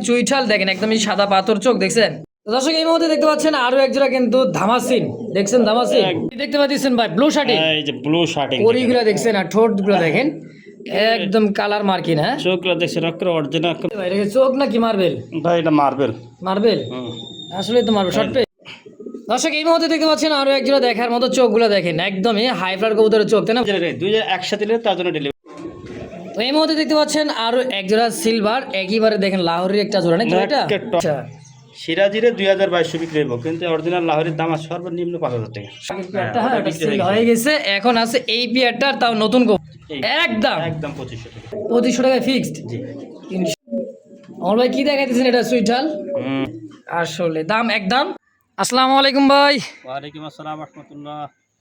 চুইঠাল দেখেন একদমই সাদা পাথর চোখ দেখছেন? দর্শক এই মুহূর্তে দেখতে পাচ্ছেন আরও এক জোড়া কিন্তু ধামাসিন দেখছেন ধামাসিন? দেখতে পাচ্ছেন ভাই? ব্লু শার্টিং এই যে ব্লু শার্টিং পরিগুলো দেখছেন আর ঠোঁটগুলো দেখেন। একদম কালার মার্কিন হ্যাঁ? চোখগুলো দেখছেন অক্ষর অরিজিনাল ভাই, এটা চোখ নাকি মার্বেল ভাই এটা মার্বেল মার্বেল আসলে তো মার্বেল শর্ট দর্শক এই মুহূর্তে দেখতে পাচ্ছেন আরও এক জোড়া দেখার মতো চোখগুলো দেখেন একদমই হাই ফ্লার কবুতরের চোখ তাই না? দুই হাজার একসাথে তার জন্য তো এই মুহূর্তে দেখতে পাচ্ছেন আরও এক জোড়া সিলভার একইবারে দেখেন লাহোরের একটা জোড়া নাকি এটা? আচ্ছা। সিরাজিরে দুই হাজার বাইশশো বিক্রি হইব কিন্তু অরিজিনাল লাহোরের দাম আছে সর্বনিম্ন পাঁচ হাজার টাকা। হ্যাঁ, এটা হয়ে গেছে। এখন আছে এই পেয়ারটার তাও নতুন একদম। একদম পঁচিশশো টাকা। পঁচিশশো টাকায় ফিক্সড জি। আমার ভাই কি দেখাইতেছেন এটা সুইটাল হুম। আসলে দাম একদম। আসসালামু আলাইকুম ভাই। ওয়ালাইকুম আসসালাম রহমতুল্লাহ।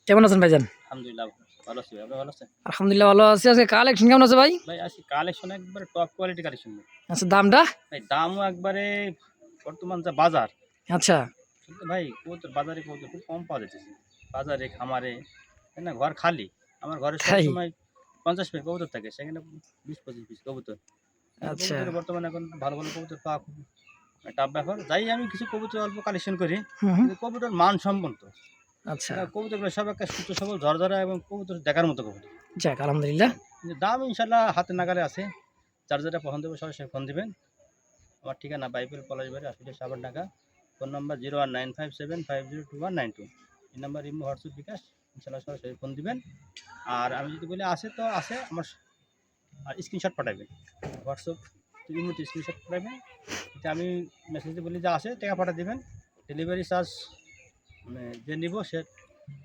কেমন আছেন ভাইজান? আলহামদুলিল্লাহ। ভালো আছি আপনি ভালো আছেন? আলহামদুলিল্লাহ ভালো আছি। আজকে কালেকশন কেমন আছে ভাই? ভাই আজকে কালেকশন একবারে টপ কোয়ালিটি কালেকশন আচ্ছা দামটা? ভাই দামও একবারে বর্তমান যা বাজার আচ্ছা। ভাই কবুতর বাজারে কবুতর খুব কম পাওয়া যাচ্ছে। বাজারে খামারে না? ঘর খালি। আমার ঘরে সবসময় পঞ্চাশ পিস কবুতর থাকে সেখানে বিশ পঁচিশ পিস কবুতর। আচ্ছা। বর্তমানে এখন ভালো ভালো কবুতর পাওয়া খুব টাফ ব্যাপার। যাই আমি কিছু কবুতর অল্প কালেকশন করি। কবুতর মান সম্পন্ন আচ্ছা। কবুতরগুলো সব একটা সুস্থ সবল ঝরঝরা এবং কবুতর দেখার মতো কবুতর। যাক আলহামদুলিল্লাহ। দাম ইনশাল্লাহ হাতে নাগালে আছে। যার যেটা পছন্দ হবে সরাসরি ফোন দিবেন। আমার ঠিকানা বাইবেল পলাশবাড়ি আসলে Savar Dhaka. Phone number zero one nine five seven five zero two one nine two. এই নাম্বার ইমো হোয়াটসঅ্যাপ বিকাশ ইনশাল্লাহ সরাসরি ফোন দিবেন। আর আমি যদি বলি আছে তো আছে আমার আর স্ক্রিনশট পাঠাবেন। হোয়াটসঅ্যাপ ইমোতে স্ক্রিনশট পাঠাবেন। এটা আমি মেসেজে বলি যে আছে টাকা পাঠা দেবেন। ডেলিভারি চার্জ মানে যে নিব সে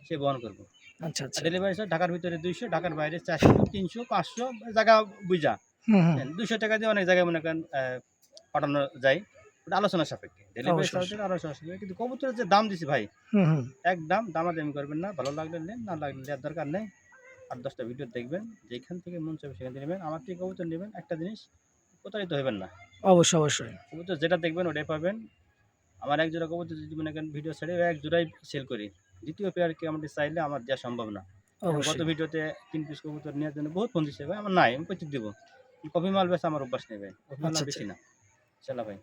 সে বহন করব। আচ্ছা আচ্ছা। ডেলিভারি চার্জ ঢাকার ভিতরে দুইশো ঢাকার বাইরে চারশো তিনশো পাঁচশো জায়গা বুঝা হুম হুম। দুইশো টাকা দিয়ে অনেক জায়গায় মনে করেন পাঠানো যায়। ওটা আলোচনা সাপেক্ষে। ডেলিভারি। চার্জের আলোচনা সাপেক্ষে। কিন্তু কবুতরের যে দাম দিছি ভাই হুম হুম। একদম দামাদামি করবেন না ভালো লাগলে নেন না লাগলে নেওয়ার দরকার নেই। আট দশটা ভিডিও দেখবেন যেখান থেকে মন চাইবে সেখান থেকে নেবেন। আমার থেকে কবুতর নেবেন একটা জিনিস প্রতারিত হবেন না। অবশ্যই অবশ্যই। কবুতর যেটা দেখবেন ওটাই পাবেন। আমার এক জোড়া কবুতর যদি মনে করেন ভিডিও ছেড়ে এক জোড়াই সেল করি। দ্বিতীয় পেয়ারকে আমাদের চাইলে আমার দেওয়া সম্ভব না। গত ভিডিওতে তিন পিস কবুতর নেওয়ার জন্য বহুত ফোন দিচ্ছে ভাই। আমার নাই আমি প্রচুর দেবো। কফি মাল বেশ আমার অভ্যাস নেই ভাই। মাল আচ্ছা, বেশি না। চলা ভাই।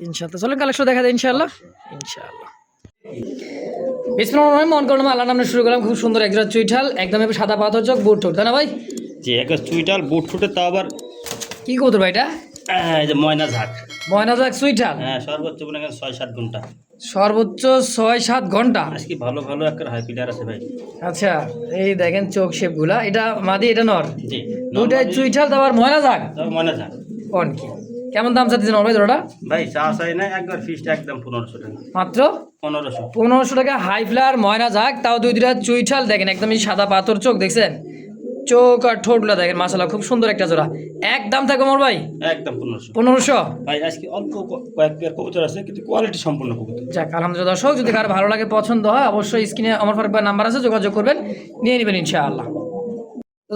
ইনশাআল্লাহ। চলেন কালেকশন দেখা যায় ইনশাআল্লাহ? ইনশাআল্লাহ। বিসমিল্লাহির রহমানির মন করলাম আল্লাহ নামে শুরু করলাম। খুব সুন্দর একজোড়া চুইঠাল একদম সাদা পাথর চোখ বুট ঠোঁট তাই না ভাই? যে একটা চুইটাল বুট ফুটে তাও আবার কি কবুতর ভাই এটা? এই যে ময়না ঝাঁক। ময়না যাক সুইঠাল হ্যাঁ সর্বোচ্চ মনে করেন ছয় সাত ঘণ্টা। সর্বোচ্চ ছয় সাত ঘণ্টা? আজকে ভালো ভালো একটা হাই প্লেয়ার আছে ভাই। আচ্ছা এই দেখেন চোখ শেপ এটা মাদি এটা নর? জি দুটাই চুইঠাল তারপর ময়না ময়না ঝাঁক। কোন কি? কেমন দাম চাচ্ছেন ভাই ধরোটা ভাই চা চাই না একবার ফিসটা একদম পনেরোশো টাকা। মাত্র? পনেরোশো। পনেরোশো টাকা হাই ফ্লার ময়না যাক তাও দুই দুটা চুইঠাল দেখেন একদম সাদা পাথর চোখ দেখছেন? চোখ আর ঠোঁটগুলো দেখেন মাসালা খুব সুন্দর একটা জোড়া। এক দাম থাকবে মোর ভাই? একদম পনেরোশো। পনেরোশো? ভাই আজকে অল্প কয়েক পেয়ার কবুতর আছে কিন্তু কোয়ালিটি সম্পূর্ণ কবুতর। যাক আলহামদুলিল্লাহ দর্শক যদি কারও ভালো লাগে পছন্দ হয় অবশ্যই স্ক্রিনে আমার ফারুক ভাই নাম্বার আছে যোগাযোগ করবেন নিয়ে নেবেন ইনশাআল্লাহ।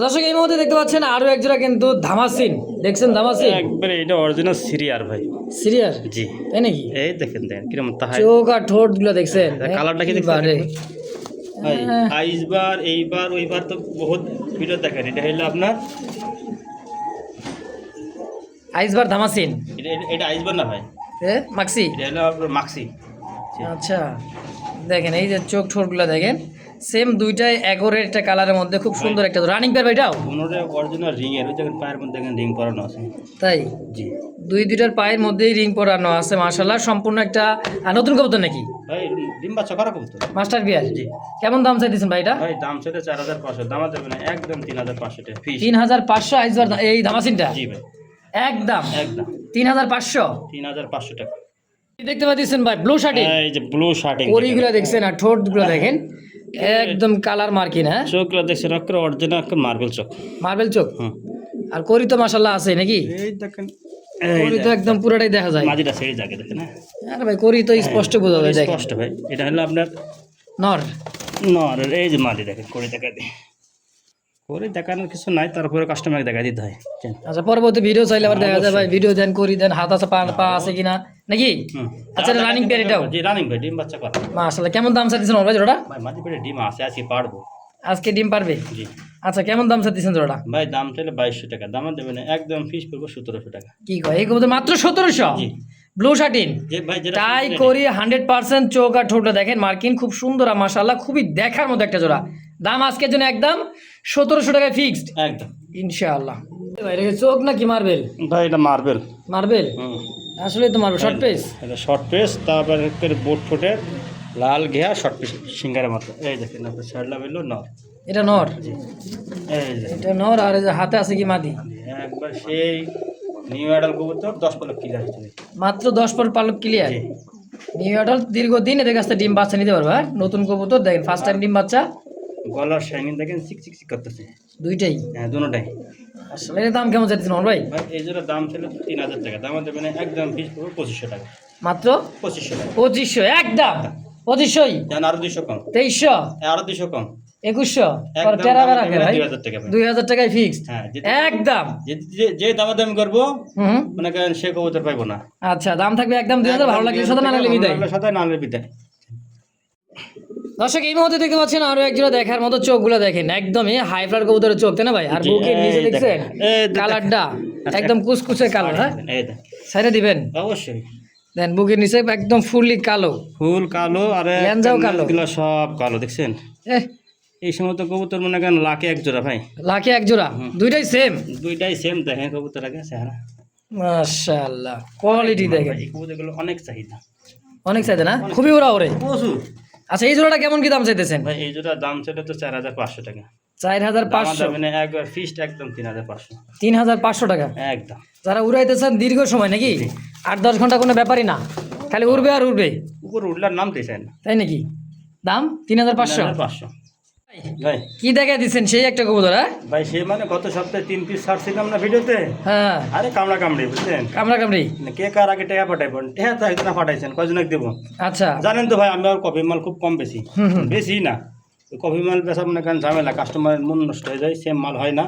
দর্শক এই মুহূর্তে দেখতে পাচ্ছেন আরও এক জোড়া কিন্তু ধামাসিন। দেখছেন ধামাসিন? একবারে এটা অরিজিনাল সিরিয়ার ভাই। সিরিয়াস জি। তাই নাকি? এই দেখেন দেখেন কীরকম তাহাই। চোখ আর ঠোঁটগুলো দেখছেন? কালারটা কি দেখছেন? ভাই হ্যাঁ। আইসবার এইবার ওইবার তো বহুত ভিডিও দেখেন এটা হইল আপনার? আইসবার ধামাসিন? এটা এটা- আইসবার না ভাই। মাক্সি? এটা হলো আপনার মাক্সি। আচ্ছা দেখেন এই যে চোখ ঠোঁটগুলো দেখেন। সেম দুইটাই একরের একটা কালারের মধ্যে খুব সুন্দর একটা রানিং পেয়ার এটাও? পনেরো অরিজিনাল রিং এর দেখেন পায়ের মধ্যে দেখেন রিং পরানো আছে। তাই? জি। দুই দুইটার পায়ের মধ্যেই রিং পরানো আছে মার্শাল্লাহ সম্পূর্ণ একটা নতুন কবুতর নাকি? ভাই ডিম বাচ্চা করা কবুতর। মাস্টার বিয়ার জি। কেমন দাম চাইতেছেন ভাই এটা? ভাই দাম হাজার পাঁচশো দামা দেবে না একদম তিন হাজার পাঁচশো টাকা ফিস তিন হাজার পাঁচশো আইসবার দা- এই ধামাসিনটা জি ভাই। একদম? একদম। তিন হাজার পাঁচশো? তিন হাজার পাঁচশো টাকা। দেখতে পাচ্ছেন ভাই ব্লু শার্টিং এই যে ব্লু শার্টিং পরিগুলো দেখছেন আর ঠোঁটগুলো দেখেন। একদম কালার মার্কিন হ্যাঁ? চোখগুলো দেখছেন অক্ষর অরিজিনাল মার্বেল চোখ। মার্বেল চোখ? আর করি তো মাসাল্লাহ আছে নাকি? এই দেখেন করি তো একদম পুরোটাই দেখা যায়। মাঝিটা দেখেন হ্যাঁ? আরে ভাই করি তো স্পষ্ট বোঝা যায় স্পষ্ট ভাই। এটা হলো আপনার নর। নর এই যে মাটি দেখেন করি দেখা করে দেখানোর কিছু নাই তারপরে কাস্টমারকে দেখা দিতে হয়। আচ্ছা পরবর্তী ভিডিও চাইলে আবার দেখা যায় ভাই ভিডিও দেন করি দেন হাত আছে পা পা আছে কিনা নাকি? আচ্ছা রানিং পেয়ার এটাও। জি রানিং ভাই ডিম বাচ্চা করা মাসাল্লাহ কেমন দাম চাইতেছেন ওর ভাই জোড়া ভাই মাঝে পেটে ডিম আছে আজকে পারব আজকে ডিম পারবে জি। আচ্ছা কেমন দাম চাইতেছেন জোড়া ভাই দাম চাইলে বাইশশো টাকা দাম দেবে না একদম ফিস করব সতেরোশো টাকা। কি কয় এই মাত্র সতেরোশো? জি। ব্লু শার্টিন যে তাই করি হান্ড্রেড পার্সেন্ট চোখ আর ঠোঁটটা দেখেন মার্কিন খুব সুন্দর আর মাসাল্লাহ খুবই দেখার মতো একটা জোড়া। দাম আজকের জন্য একদম সতেরোশো টাকায় ফিক্সড একদম। ইনশাআল্লাহ। চোখ নাকি মার্বেল ভাই এটা মার্বেল মার্বেল আসলে তো মার্বেল শর্ট পেস এটা শর্ট পেস তারপরে বোট ফুটে লাল ঘেয়া শর্ট পেস সিঙ্গারের মতো। এই দেখেন আপনার সাইড লাভেলো নর। এটা নর? এটা নর আর হাতে আছে কি মাদি? একবার সেই নিউ অ্যাডাল কবুতর দশ পলক কিলো আসছে মাত্র দশ পর পালক ক্লিয়ার নিউ অ্যাডাল্ট দীর্ঘদিন এদের কাছ থেকে ডিম বাচ্চা নিতে পারবে হ্যাঁ? নতুন কবুতর দেখেন ফার্স্ট টাইম ডিম বাচ্চা। গলার শাইনিং দেখেন চিক চিক চিক করতেছে। দুইটাই? হ্যাঁ দুটাই। আসলে এর দাম কেমন যাচ্ছে নর ভাই? ভাই এই জোড়া দাম ছিল তিন হাজার টাকা। দাম দেবেন একদম ফিস পড়বে পঁচিশশো টাকা। মাত্র? পঁচিশশো টাকা। পঁচিশশো একদম? পঁচিশশোই? আরও দুইশো কম। তেইশশো? আরও দুইশো কম। একুশশো? একদম রাখে ভাই? দুই হাজার টাকায় ফিক্সড হ্যাঁ একদম। যে- যে- যে দাম করব মনে করেন সে কবুতর পাইবো না। আচ্ছা দাম থাকবে একদম দুই হাজার ভালো লাগলে সাথে না লাগলে বিদায়। সাথে না লাগলে বিদায়। দর্শক এই মুহূর্তে দেখতে পাচ্ছেন আরও একজোড়া দেখার মতো চোখগুলো দেখেন। একদমই হাই ফ্লার কবুতরের চোখ তাই না ভাই? আর বুকের নিচে দেখছেন? কালারটা একদম কুচকুচে কালো হ্যাঁ? সাইডে দিবেন? অবশ্যই। দেন বুকের নিচে একদম ফুললি কালো। ফুল কালো আর কালো। সব কালো দেখছেন? এহ এই সময় তো কবুতর মনে করেন লাখে এক জোড়া ভাই। লাখে এক জোড়া? দুইটাই সেম দুইটাই সেম দেখেন কবুতর আগে চেহারা। মাশাআল্লাহ কোয়ালিটি দেখেন। এই কবুতরগুলো অনেক চাহিদা। অনেক চাইতে না? খুবই ওরা ওরে। প্রচুর। আচ্ছা এই জোড়াটা কেমন কি দাম চাইতেছেন? ভাই এই জোড়া দাম ছিল তো চার হাজার পাঁচশো টাকা। চার হাজার পাঁচশো? মানে একবার ফিস্ট একদম তিন হাজার পাঁচশো। তিন হাজার পাঁচশো টাকা? একদম। যারা উড়াইতেছেন দীর্ঘ সময় নাকি? আট দশ ঘণ্টা কোনো ব্যাপারই না। খালি উড়বে আর উড়বে। উপর উঠলার নামতে চায় না তাই নাকি? দাম? তিন হাজার পাঁচশো? পাঁচশো। কি দেখা দিচ্ছেন সেই একটা কবুতর হ্যাঁ? ভাই মানে গত সপ্তাহে তিন পিস ছাড়ছিলাম না ভিডিওতে? হ্যাঁ। আরে কামড়া কামড়ি বুঝছেন কামড়া কামড়ি? মানে কে কার আগে টাকা পাঠাইবেন টাকা তো একজনা পাঠাইছেন কয়জনক দেবো? আচ্ছা। জানেন তো ভাই আমি আর কফি মাল খুব কম বেশি। বেশি না। কফি মাল বেচা মনে করেন ঝামেলা? কাস্টমারের মন নষ্ট হয়ে যায় সেম মাল হয় না।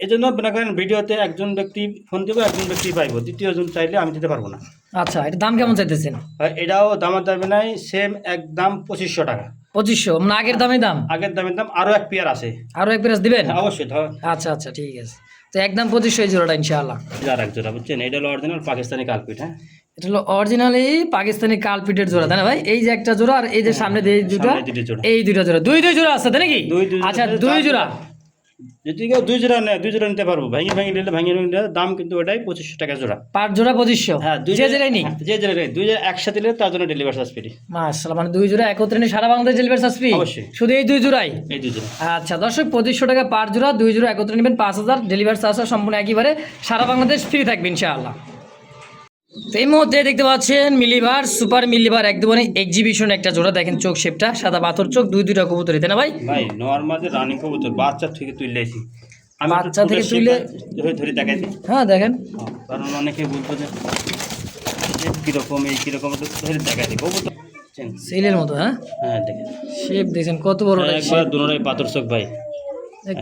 এই জন্য মনে করেন ভিডিওতে একজন ব্যক্তি ফোন দেবো একজন ব্যক্তি পাইবো। দ্বিতীয়জন চাইলে আমি দিতে পারব না। আচ্ছা এটা দাম কেমন চাইতেছেন? এটাও দামের দামে নাই সেম একদম পঁচিশশো টাকা। পঁচিশশো। মানে আগের দামে দাম? আগের দামের দাম আরও এক পেয়ার আছে। আরও এক পেয়ার দিবেন? হ্যাঁ, অবশ্যই আচ্ছা আচ্ছা ঠিক আছে। তো একদম পঁচিশশো এই জোড়াটা ইনশাআল্লাহ। যার এক জোড়া বুঝছেন? এটা হলো অরিজিনাল পাকিস্তানি কালপিট হ্যাঁ? এটা হলো অরিজিনালি পাকিস্তানি কালপিটের জোড়া তাই না ভাই? এই যে একটা জোড়া আর এই যে সামনে দিয়ে এই দুটো জোড়া। এই দুটো জোড়া। দুই দুই জোড়া আছে তাই নাকি? আচ্ছা দুই জোড়া। যদি কেউ দুই জোড়া নেয় দুই জোড়া নিতে পারব। ভেঙে ভেঙে নিলে ভেঙে ভেঙে নিলে দাম কিন্তু ওটাই পঁচিশশো টাকা জোড়া। পাঁচ জোড়া পঁচিশশো? হ্যাঁ দুই জোড়াই নি হ্যাঁ, যে জোড়া নেই দুই জোড়া একসাথে নিলে তার জন্য ডেলিভারি চার্জ ফ্রি মাশাআল্লাহ মানে দুই জোড়া একত্রে নিয়ে সারা বাংলাদেশ ডেলিভারি চার্জ ফ্রি অবশ্যই। শুধু এই দুই জোড়াই? এই দুই জোড়া। আচ্ছা দর্শক পঁচিশশো টাকা পাঁচ জোড়া দুই জোড়া একত্রে নেবেন পাঁচ হাজার। ডেলিভারি চার্জ সম্পূর্ণ একইবারে সারা বাংলাদেশ ফ্রি থাকবে ইনশাআল্লাহ। এই মুহূর্তে দেখতে পাচ্ছেন মিলিবার সুপার মিলিবার একদম এক্সিবিশন একটা জোড়া দেখেন চোখ শেপটা সাদা পাথর চোখ দুই দুইটা কবুতরি তাই না ভাই? ভাই নর্মালি রানিং কবুতর বাচ্চা থেকে তুলে এসি আমি বাচ্চা থেকে তুলে? ধরে ধরে দেখাই দিই হ্যাঁ দেখেন। কারণ অনেকে বলতো যে যে কীরকম এই কীরকম একটু ধরে দেখাই দিই কবুতর? সিলের মতো হ্যাঁ? হ্যাঁ দেখেন। শেপ দেখছেন কত বড় একবার দুনোটাই পাথর চোখ ভাই।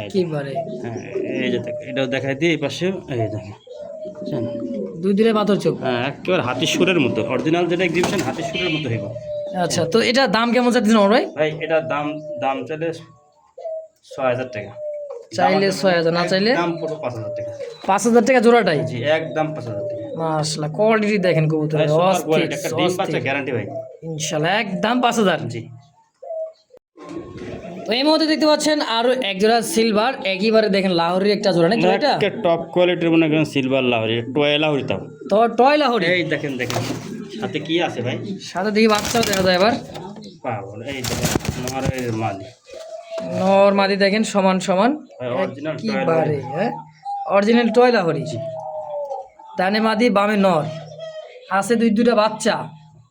একেবারে। হ্যাঁ এই যে দেখ এটাও দেখাই দিই এই পাশে এই দেখেন? দুই দিনে পাথর চোখ। হ্যাঁ একেবারে হাতির সুরের মতো। অরিজিনাল যেটা এক্সিবিশন হাতির সুরের মতো হইব। আচ্ছা তো এটা দাম কেমন চাচ্ছেন ভাই? ভাই এটার দাম দাম চলে ছয় হাজার টাকা। চাইলে ছয় হাজার না চাইলে? দাম পুরো পাঁচ হাজার টাকা। পাঁচ হাজার টাকা জোড়াটাই? জি একদম পাঁচ হাজার টাকা। মাশাআল্লাহ কোয়ালিটি দেখেন কবুতর। অস্থির। গ্যারান্টি ভাই। ইনশাল্লাহ একদম পাঁচ হাজার। জি। তো এই মুহূর্তে দেখতে পাচ্ছেন আরও এক জোড়া সিলভার একইবারে দেখেন লাহোরের একটা জোড়া নাকি এটা? টপ কোয়ালিটির মনে করেন সিলভার লাহরি টয় লাহরি তাও। তো টয় লাহোরি? এই দেখেন দেখেন। সাথে কি আছে ভাই? সাথে দেখি বাচ্চাও দেখা যায় এবার। পাগল এই দেখেন নরের মালি নর মাদি দেখেন সমান সমান। একইবারে হ্যাঁ? Original toy Lahori. ডানে মাদি বামে নর। আছে দুই দুইটা বাচ্চা।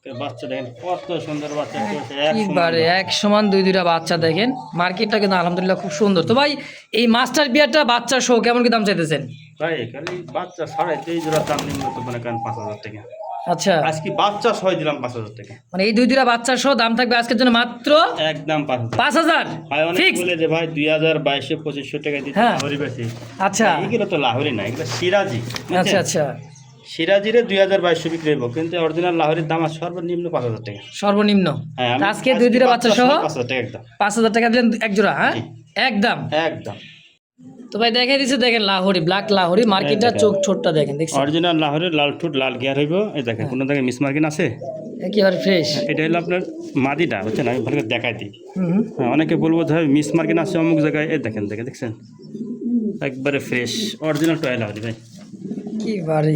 বাচ্চা দেখেন কত সুন্দর বাচ্চা কি হচ্ছে, এক একবারে এক সমান দুই দুইটা বাচ্চা দেখেন মার্কেটটা কিন্তু আলহামদুলিল্লাহ খুব সুন্দর। তো ভাই এই মাস্টার বিয়ারটা বাচ্চা শো কেমন কি দাম চাইতেছেন? ভাই খালি বাচ্চা ছাড়াই তেই জোড়া দাম নিম্ন তো মনে করেন পাঁচ হাজার টাকা। আচ্ছা। আজকে বাচ্চা ছয় দিলাম পাঁচ হাজার টাকা। মানে এই দুই দুইটা বাচ্চা সহ দাম থাকবে আজকের জন্য মাত্র একদম পাঁচ হাজার। ভাই অনেক বলে যে ভাই দুই হাজার পঁচিশশো টাকা দিতে হ্যাঁ। লাহোরি বেশি। আচ্ছা। এগুলো তো লাহোরি না এগুলো সিরাজি। আচ্ছা আচ্ছা। সিরাজিরে দুই হাজার বাইশশো বিক্রি হব কিন্তু অরিজিনাল লাহোরির দাম আছে সর্বনিম্ন পাঁচ হাজার টাকা। সর্বনিম্ন? হ্যাঁ আজকে দুই দুইটা বাচ্চা সহ পাঁচ হাজার টাকা একদম। পাঁচ হাজার টাকা দিলেন এক জোড়া হ্যাঁ? একদম? একদম। তো ভাই দেখাই দিচ্ছে দেখেন লাহোরি ব্ল্যাক লাহোরি মার্কিনটা দেখেন। চোখ ছোটটা দেখেন দেখছেন? অরিজিনাল লাহোরের লাল ঠোঁট লাল গিয়ার হইব। এই দেখেন কোনো জায়গায় মিস মার্কিন আছে? একেবারে ফ্রেশ এটা হলো আপনার মাদিটা বুঝছেন? আমি ভালো করে দেখাই দিই। হ্যাঁ অনেকে বলব যে মিস মার্কিন আছে অমুক জায়গায়। এই দেখেন দেখেন দেখছেন? একবারে ফ্রেশ অরিজিনাল টয় লাহোরি ভাই। কি বাড়ি।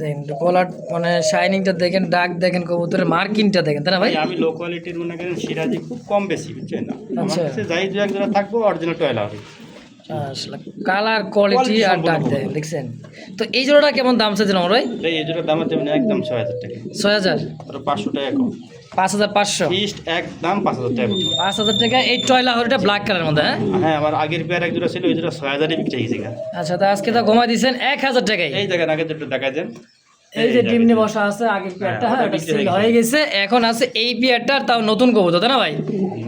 দেখেন কলার মানে শাইনিংটা দেখেন ডাক দেখেন কবুতরের মার্কিংটা দেখেন তাই না ভাই? আমি লো কোয়ালিটির মনে করেন সিরাজি খুব কম বেশি বুঝছেন? না আচ্ছা। যাই দু এক জোড়া থাকব অরিজিনাল টয়লা হবে কালার কোয়ালিটি আর ডাক দেখেন দেখছেন? তো এই জোড়াটা কেমন দাম চাইছেন আমার ভাই? এই এই জোড়ার দাম আছে একদম ছয় হাজার টাকা। ছয় হাজার? পাঁচশো টাকা কম। পাঁচ হাজার পাঁচশো। ফিস্ট একদম পাঁচ হাজার টাকা পাঁচ হাজার টাকা এই ব্ল্যাক কালারের মধ্যে হ্যাঁ? হ্যাঁ আমার আগের পেয়ার এক জোড়া ছিল ওই জোড়া ছয় হাজারই বিক্রি হয়েছে আচ্ছা তো আজকে তো ঘুমাই দিয়েছেন এক হাজার টাকায়। এই দেখেন আগে দুটো দেখা দেন। এই যে ডিমনি বসা আছে আগের পেয়ারটা হ্যাঁ ওটা হয়ে গেছে। এখন আছে এই তাও নতুন কবুতর তাই না ভাই?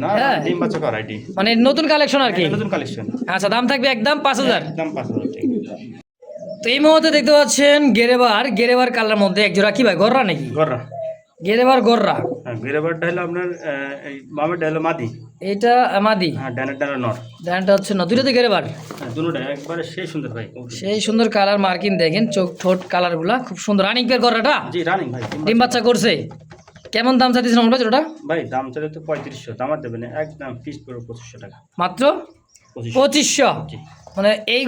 না। ডিম বাচ্চা করা মানে নতুন কালেকশন আর কি? নতুন কালেকশন আচ্ছা দাম থাকবে একদম পাঁচ হাজার। একদম তো এই মুহূর্তে দেখতে পাচ্ছেন গেরেবার। গেরেবার কালার মধ্যে এক জোড়া কি ভাই গররা নাকি? গররা। গেরেবার গররা। হ্যাঁ গিরেবারটা হলো আপনার এই বামেরটা হলো মাদি। এটা মাদি। হ্যাঁ ডানের ডানের নর। ডানটা হচ্ছে না দুইটাতে গেরেবার? হ্যাঁ দুটোটা একবারে সেই সুন্দর ভাই। সেই সুন্দর কালার মার্কিং দেখেন চোখ ঠোঁট কালারগুলা খুব সুন্দর। রানিং পেয়ার গররাটা? জি রানিং ভাই ডিম বাচ্চা। করছে। কেমন দাম চাইতেছেন আমরা জোড়াটা? ভাই দাম চলে তো পঁয়ত্রিশশো দাম আর দেবেন একদম ফিস করব পঁচিশশো টাকা। মাত্র? পঁচিশশো। মানে এই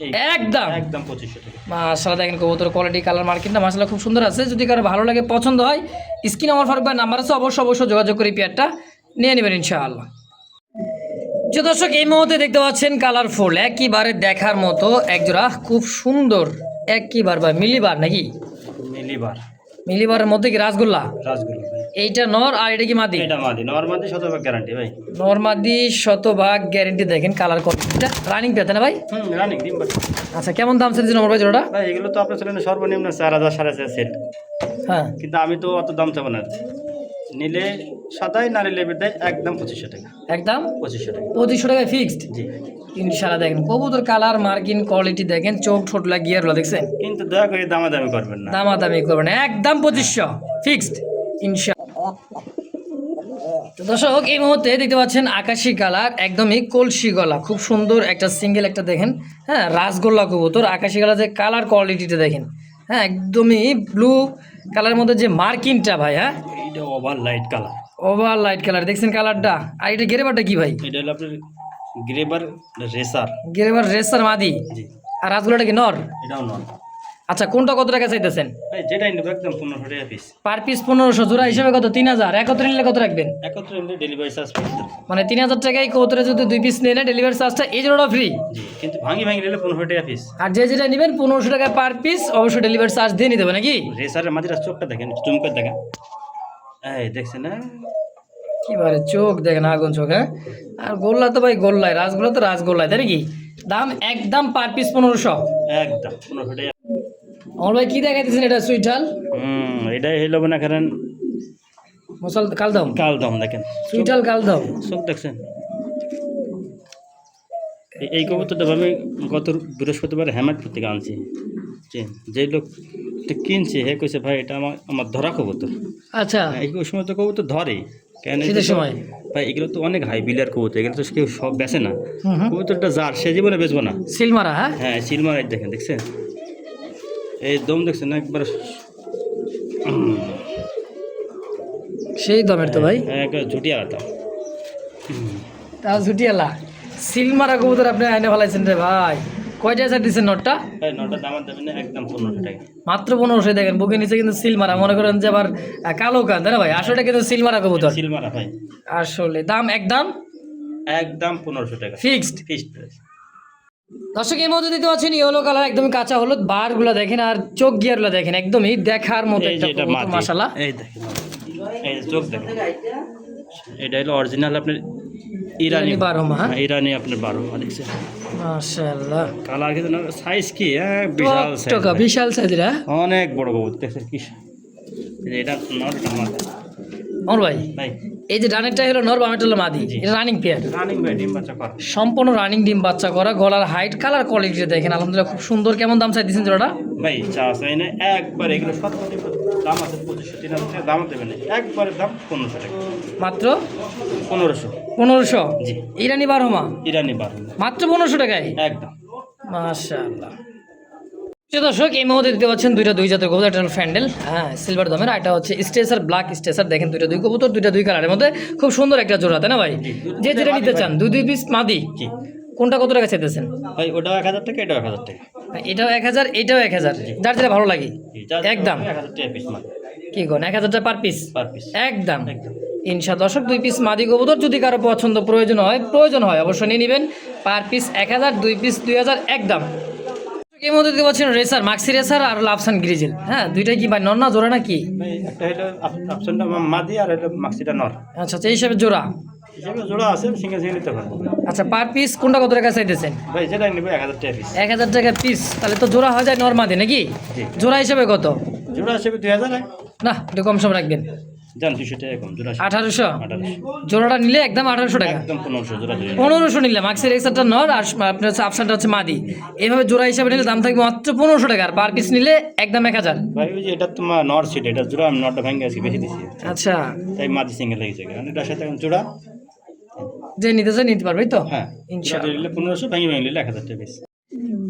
এই- একদম। একদম পঁচিশশো টাকা। মাসালা দেখেন কবুতর কোয়ালিটি কালার মার্কেটটা মাসালা খুব সুন্দর আছে। যদি কারও ভালো লাগে পছন্দ হয় স্ক্রিন আমার ফারুক ভাই নাম্বার আছে অবশ্যই অবশ্যই যোগাযোগ করে পেয়ারটা নিয়ে নেবেন ইনশাআল্লাহ। যে দর্শক এই মুহূর্তে দেখতে পাচ্ছেন কালারফুল একইবারে দেখার মতো একজোড়া খুব সুন্দর একইবার বা মিলিবার নাকি? মিলিবার। মিলিবারের মধ্যে কি রাসগোল্লা? রাজগুল্লা ভাই। এইটা নর আর এটা কি মাদি? এটা মাদি নর মাদি শতভাগ গ্যারান্টি ভাই। নর মাদি শতভাগ গ্যারান্টি দেখেন কালার কোয়ালিটিটা রানিং পেতে না ভাই? হুম রানিং ডিম আচ্ছা কেমন দাম চাইছে নম্বর ভাই জোড়াটা? ভাই এগুলো তো আপনার চলেন সর্বনিম্ন চার হাজার সাড়ে চার সেট হ্যাঁ। কিন্তু আমি তো অত দাম চাবো না। নিলে সাদাই না নিলে দেয় একদম পঁচিশশো টাকা। একদম? পঁচিশশো টাকা। পঁচিশশো ফিক্সড জি। ইনশাল্লাহ দেখেন কবুতর কালার মার্কিন কোয়ালিটি দেখেন চোখ গিয়ারগুলো দেখছেন? কিন্তু দয়া করে দামাদামি করবেন না। দামাদামি করবেন না, একদম পঁচিশশো ফিক্সড তো দর্শক এই মুহূর্তে দেখতে পাচ্ছেন আকাশি কালার একদমই কলসি গলা খুব সুন্দর একটা সিঙ্গেল একটা দেখেন। হ্যাঁ রাসগোল্লা কবুতর আকাশি কালার যে কালার কোয়ালিটিটা দেখেন। হ্যাঁ একদমই ব্লু কালারের মধ্যে যে মার্কিনটা ভাই হ্যাঁ? এইটা over light colour over light colour দেখছেন কালারটা আর এটা গেরেবারটা কি ভাই? এটা হলো আপনার গ্রেবার রেসার গেরেবার রেসার মাদি। জি। আর রাতগুলোটা কি নর? এটাও নন আচ্ছা কোনটা কত টাকা চাইতেছেন? নেব একদম টাকা পিস পার পিস পনেরোশো জোড়া হিসেবে কত? তিন হাজার। একত্রে নিলে কত রাখবেন? একত্রে নিলে ডেলিভারি চার্জ মানে তিন হাজার টাকায় কৌতরে যদি দুই পিস নিয়ে নেয় ডেলিভারি চার্জটা এই জোড়াটা ফ্রি কিন্তু ভাঙি ভাঙি নিলে পনেরোশো টাকা পিস আর যে যেটা নেবেন পনেরোশো টাকা পার পিস অবশ্যই ডেলিভারি চার্জ দিয়ে নিতে হবে নাকি? রেসারের মাঝে চোখটা দেখেন জুম করে দেখেন। এই দেখছেন না? কি বারে চোখ দেখেন আগুন চোখ হ্যাঁ? আর গোল্লা তো ভাই গোল্লায় রাসগোল্লা তো রাসগোল্লায় তাই নাকি? দাম একদম পার পিস পনেরোশো। একদম পনেরোশো টাকা আমার ভাই কি দেখাইতেছেন এটা সুইটাল হুম এটাই হইল না কারণ মশাল কালদম কাল দাম দেখেন সুইটাল কালদম চোখ দেখছেন এই কবুতরটা আমি গত বৃহস্পতিবার হেমাদপুর থেকে আনছি যে লোক কিনছে হে কইছে ভাই এটা আমার আমার ধরা কবুতর আচ্ছা এই সময় তো কবুতর ধরে কেন শীতের সময়? ভাই এগুলো তো অনেক হাই বিলিয়ার কবুতর এগুলো তো কেউ সব বেচে না কবুতরটা যার সে জীবনে বেচবো না সিলমারা হ্যাঁ হ্যাঁ সিলমার এই দেখেন দেখছেন এই দম দেখছেন একবার? সেই দমের তো ভাই। হ্যাঁ, একবার ঝুটি আলাদা। তাও ছুটিয়ালা সিলমারা কবুতর আপনি আইনে ফেলাইছেন রে ভাই। কয়টা স্যার দিচ্ছেন নোটটা? ভাই নটা দামার দেবেন একদম পনেরোশো টাকা। মাত্র পনেরোশো দেখেন বুকে নিচে কিন্তু সিলমারা মনে করেন যে আবার কালো কান তাই না ভাই? আসলে কিন্তু সিলমারা কবুতর। সিলমারা ভাই। আসলে দাম একদম? একদম পনেরোশো টাকা। ফিক্সড ফিক্সড দর্শক এই মধ্যে দিতে পাচ্ছেন ইয়েলো কালার একদমই কাঁচা হলুদ বারগুলো দেখেন আর চোখ গিয়ারগুলো দেখেন একদমই দেখার মতো একটা মাশাআল্লাহ। এই দেখেন এই চোখ দেখেন। এটা হলো অরিজিনাল আপনার ইরানি ইরানি বারোমা, হ্যাঁ? হ্যাঁ, ইরানি আপনার দেখছেন? মাশাআল্লাহ। কালার কিন্তু সাইজ কি হ্যাঁ বিশাল সাইজ বিশাল সাইজের হ্যাঁ? অনেক বড় কবুতর দেখছেন কি? এটা নট আমার ভাই ভাই। এই যে ডানেরটা হলো নর বামেরটা হলো মাদি। এটা রানিং পেয়ার রানিং ভাই ডিম বাচ্চা কর। সম্পূর্ণ রানিং ডিম বাচ্চা করা গলার হাইট কালার কোয়ালিটি দেখেন আলহামদুলিল্লাহ খুব সুন্দর। কেমন দাম চাই দিচ্ছেন জোড়াটা? ভাই চা চাই না একবার এগুলো সব দাম আছে? পঁচিশশো তিন হাজার দাম দেবেন একবারে দাম পনেরোশো টাকা। মাত্র? পনেরোশো। পনেরোশো? জি। ইরানি বারোমা? ইরানি বারো মাত্র পনেরোশো টাকায়? একদম। মাশাআল্লাহ। দর্শক এই মুহূর্তে দিতে পাচ্ছেন দুইটা দুই জাতের কবুতর একটা ফ্যান্ডেল হ্যাঁ সিলভার দামের এটা হচ্ছে স্টেসার ব্ল্যাক স্টেসার দেখেন দুইটা দুই কবুতর দুইটা দুই কালারের মধ্যে খুব সুন্দর একটা জোড়া তাই না ভাই? যে যেটা নিতে চান দুই দুই পিস মাদি কোনটা কত টাকা চাইতেছেন? ভাই ওটাও এক হাজার টাকা এটাও এক হাজার টাকা। এটাও এক হাজার এটাও এক হাজার যার যেটা ভালো লাগে। একদম। কি কোন এক হাজার টাকা পার পিস পার পিস একদম। একদম। ইনশা দর্শক দুই পিস মাদি কবুতর যদি কারও পছন্দ প্রয়োজন হয় প্রয়োজন হয় অবশ্যই নিয়ে নেবেন। পার পিস এক হাজার দুই পিস দুই হাজার একদম। এর মধ্যে পাচ্ছেন রেসার মাক্সি রেসার আর লাভসান গ্রিজেল। হ্যাঁ দুইটাই কি ভাই নর না জোড়া না কি ভাই একটা হলো অপশনটা মাদি আর নর। আচ্ছা আচ্ছা এই হিসাবে জোড়া? হিসেবে জোড়া আছে সিঙ্গেল সিঙ্গেল নিতে পারব। আচ্ছা পার পিস কোনটা কত টাকা চাইতেছেন? ভাই যেটা নেবে এক হাজার টাকা পিস টাকা তাহলে তো জোড়া হয়ে যায় নাকি? জোড়া হিসাবে কত? জোড়া হিসেবে না একটু কম সম রাখবেন। আঠারোশো? জোড়াটা নিলে একদম আঠারোশো টাকা। একদম পনেরোশো জোড়া দুই পনেরোশো নিলে মাক্সের এক্সারটা নর আর আপনার হচ্ছে আপসানটা হচ্ছে মাদি। এভাবে জোড়া হিসাবে নিলে দাম থাকবে মাত্র পনেরোশো টাকা আর পার পিস নিলে একদম এক হাজার। ভাই ওই যে এটা তোমার নর সিট এটা জোড়া আমি নরটা ভেঙে আজকে বেশি আচ্ছা। তাই মাদি সিঙ্গেল লেগেছে কারণ এটার সাথে জোড়া। যে নিতে চাই নিতে পারবে তো? হ্যাঁ। ইনশাআল্লাহ। নিলে পনেরোশো ভেঙে ভেঙে নিলে এক হাজার টাকা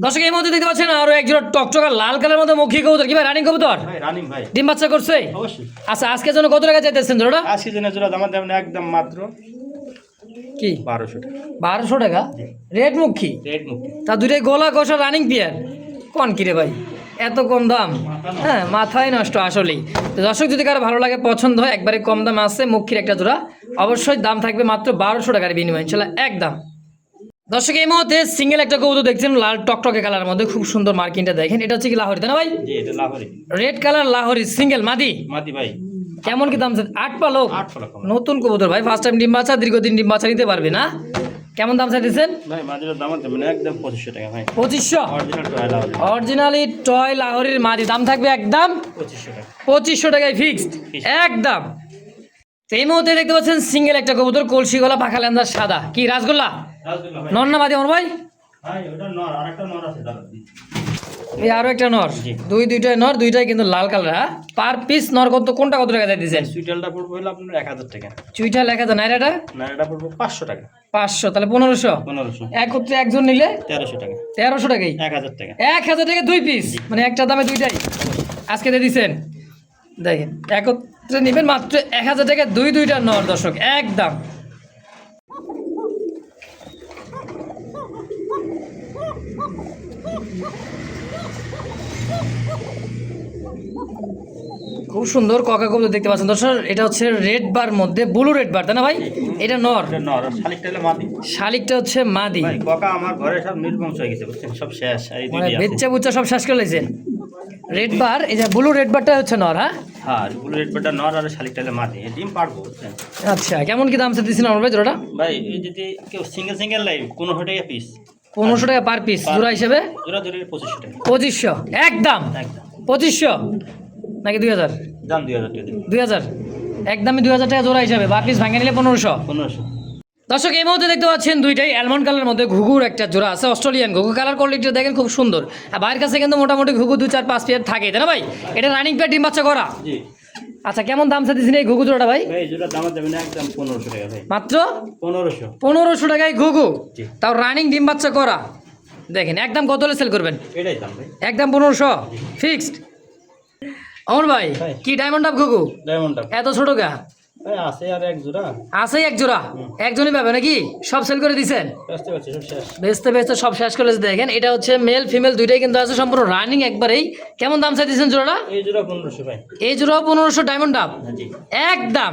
দর্শক এই মধ্যে দেখতে পাচ্ছেন আরও এক জোড়া টকটকা লাল কালার মধ্যে মুখী কবুতর। কি ভাই রানিং কবুতর? ভাই রানিং ভাই। ডিম বাচ্চা করছে? অবশ্যই। আচ্ছা আজকের জন্য কত টাকা চাইতেছেন জোড়াটা? আজকে জন্য জোড়া দাম দেবেন একদম মাত্র কি? বারোশো টাকা। বারোশো টাকা? রেড মুখী? রেড মুক্তি তা দুটাই গলা কষা রানিং পিয়ার? কোন কিরে ভাই? এত কম দাম? হ্যাঁ মাথায় নষ্ট আসলেই। তো দর্শক যদি কারও ভালো লাগে পছন্দ হয় একবারে কম দাম আসছে মুখির একটা জোড়া অবশ্যই দাম থাকবে মাত্র বারোশো টাকার বিনিময় ইনশাল্লাহ একদম। দর্শক এই মুহূর্তে সিঙ্গেল একটা কৌতো দেখছেন লাল টকটকে কালার মধ্যে খুব সুন্দর মার্কিংটা দেখেন। এটা হচ্ছে কি লাহোরি তাই না ভাই? জি এটা Lahori. Red colour Lahori single মাদি? মাদি ভাই। কেমন কি দাম চাই- আট ফলা কম নতুন কবুতর ভাই ফার্স্ট টাইম ডিম বাচ্চা দীর্ঘদিন ডিম বাচ্চা নিতে পারবে না। কেমন দাম চাইতেছেন? একদম পঁচিশশো অরিজিনাল টয় লাহোরির মাদি দাম থাকবে একদম পঁচিশশো টাকায় ফিক্সড একদম। তো এই মুহূর্তে দেখতে পাচ্ছেন সিঙ্গেল একটা কবুতর কলসি গলা পাখা লেন্দার সাদা। কি রাসগোল্লা? ভাই নর না মাদি আমার ভাই? ভাই ওটা নর আরেকটা নর আছে দাদা এই আরও একটা নর। দুই দুইটাই নর দুইটাই কিন্তু লাল কালার হ্যাঁ? পার পিস নর কত কোনটা কত টাকা দিয়েছেন সুইটেলটা পড়বে হলো আপনার এক হাজার টাকা। চুইটা লেখা তো নাইরাটা? না পড়বে পাঁচশো টাকা। পাঁচশো তাহলে পনেরোশো। পনেরোশো। একত্রে একজন নিলে? তেরোশো টাকা। তেরোশো টাকাই? এক হাজার টাকা। এক হাজার টাকা দুই পিস মানে একটা দামে দুইটাই? আজকে দিয়ে দিচ্ছেন দেখেন একত্রে নেবেন মাত্র এক হাজার টাকা দুই দুইটা নর দর্শক একদম। খুব সুন্দর ককা কবুতর দেখতে পাচ্ছেন। দর্শক এটা হচ্ছে রেড বার মধ্যে ব্লু রেড বার তাই না ভাই? এটা নর। নর শালিকটা হলো মাদি। শালিকটা হচ্ছে মাদি। ভাই ককা আমার ঘরে সব নির্বংশ হয়ে গেছে বুঝছেন? সব শেষ এই মানে বেচ্চা বুচ্চা সব শেষ করে লেছেন রেড বার এই যে ব্লু রেড বারটা হচ্ছে নর হ্যাঁ? হ্যাঁ ব্লু রেড বাটা নর আর শালিকটা হলো মাদি এই ডিম পারব বুঝছেন? আচ্ছা কেমন কি দাম চাইতেছেন আমার ভাই জোড়াটা? ভাই এই যদি কেউ সিঙ্গেল সিঙ্গেল লাইভ পনেরোশো টাকা পিস পনেরোশো টাকা পার পিস জোড়া হিসেবে? জোড়া পঁচিশশো টাকা। পঁচিশশো? একদম? পঁচিশশো? নাকি দুই হাজার? দাম দুই হাজার দুই হাজার? একদমই দুই হাজার টাকা জোড়া হিসাবে পার পিস ভাঙে নিলে পনেরোশো। পনেরোশো। দর্শক এই মুহূর্তে দেখতে পাচ্ছেন দুইটাই অ্যালমন্ড কালারের মধ্যে ঘুঘুর একটা জোড়া আছে অস্ট্রেলিয়ান ঘুঘু। কালার কোয়ালিটি দেখেন খুব সুন্দর। আর বাইরের কাছে কিন্তু মোটামুটি ঘুঘু দু চার পাঁচ পেয়ার থাকে তাই না ভাই? এটা রানিং পেয়ার ডিম বাচ্চা করা। জি। আচ্ছা কেমন দাম চাইতেছেন এই ঘুঘু জোড়াটা ভাই? ভাই জোড়া দাম দেবেন একদম পনেরোশো টাকা ভাই। মাত্র? পনেরোশো। পনেরোশো টাকায় ঘুঘু? তাও রানিং ডিম বাচ্চা করা। দেখেন একদম কত হলে সেল করবেন? এটাই দাম ভাই। একদম পনেরোশো? ফিক্সড অমর ভাই। কি ডায়মন্ড আপ ঘুঘু? আপ এত ছোট গা? আছে আর এক জোড়া। আছে এক জোড়া? একজনই পাবে নাকি? সব সেল করে দিছেন? বেচতে বেচতে সব শেষ। করে দেখেন এটা হচ্ছে মেল ফিমেল দুইটাই কিন্তু আছে সম্পূর্ণ রানিং একবারেই। কেমন দাম চাই জোড়াটা? এই জোড়া পনেরোশো ভাই। এই জোড়াও পনেরোশো ডায়মন্ড আপ হ্যাঁ একদম।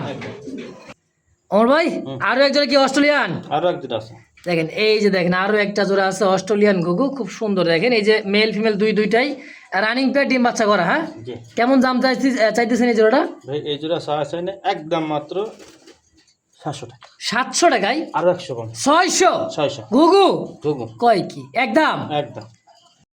অমর ভাই আরও এক জোড়া কি অস্ট্রেলিয়ান? আরও এক জোড়া আছে। দেখেন এই যে দেখেন আরও একটা জোড়া আছে অস্ট্রেলিয়ান ঘুঘু খুব সুন্দর। দেখেন এই যে মেল ফিমেল দুই দুইটাই। রানিং পেয়ার ডিম বাচ্চা করা হ্যাঁ? কেমন দাম চাইছি চাইতেছেন এই জোড়াটা? ভাই এই জোড়া সাড়ে ছয় না একদম মাত্র সাতশো টাকা। সাতশো টাকায়? আরও একশো কম। ছয়শো? ছয়শো। গুগু গুগু কয় কি? একদম? একদম।